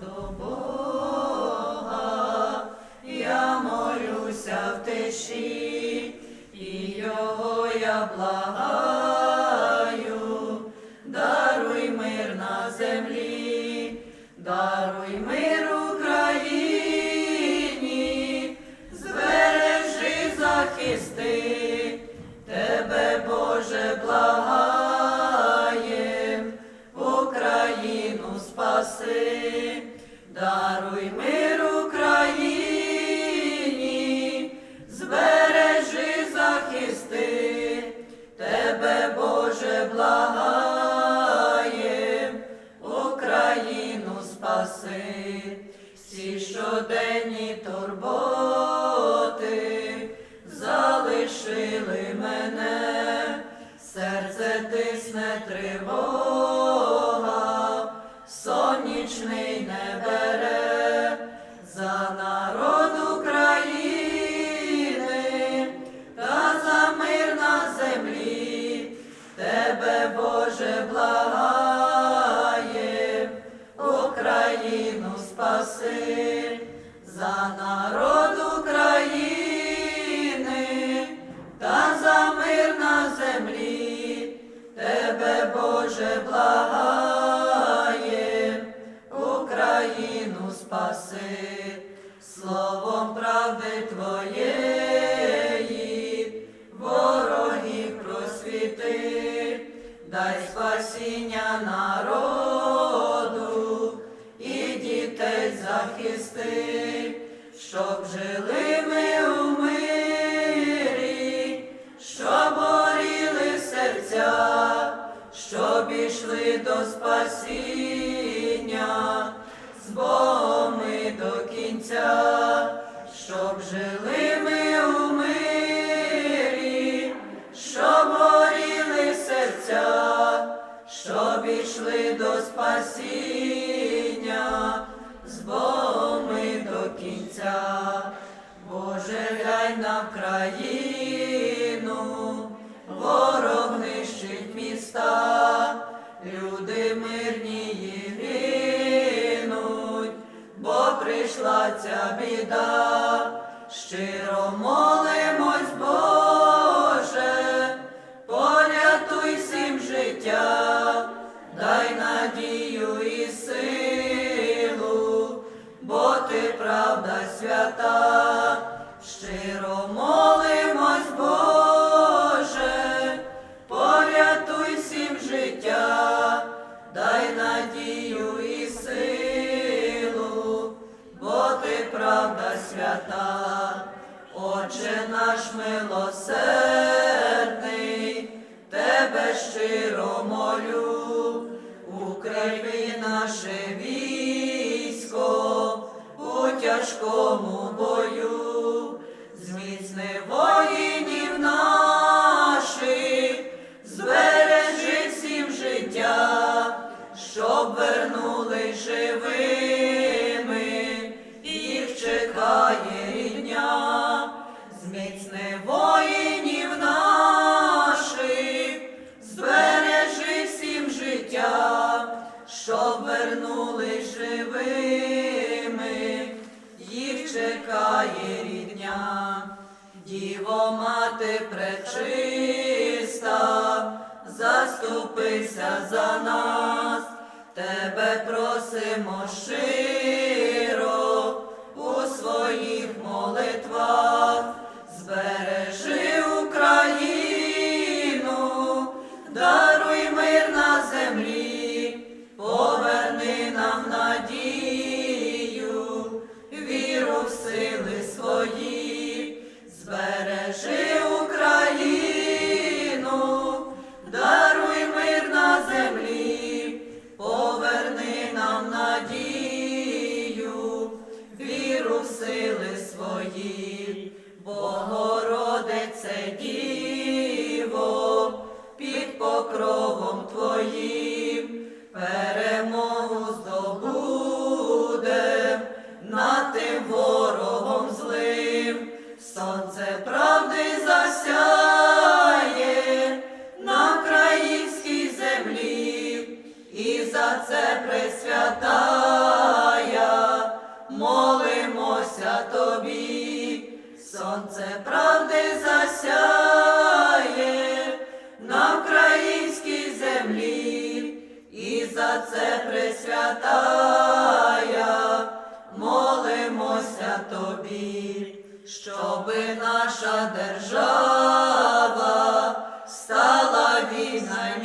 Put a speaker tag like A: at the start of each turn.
A: до Бога, я молюся в тиші, і його я благаю, даруй мир Україні, збережи, захисти, тебе, Боже, благаєм, Україну спаси, всі щоденні турботи залишили мене, серце тисне тривога, дай спасіння народу і дітей захисти, щоб жили ми у мирі, щоб горіли серця, щоб ішли до спасіння, з Богом ми до кінця, щоб жили ішли до спасіння, правда свята, Отче наш милосердний, тебе щиро молю, укріпи наше військо у тяжкому Діво мати пречиста, заступися за нас, тебе просимо щиро сили свої, Богородице Діво, під покровом Твоїм перемогу здобудем над тим ворогом злим, сонце правди засяє на українській землі, і за це пресвятая щоби наша держава стала вільна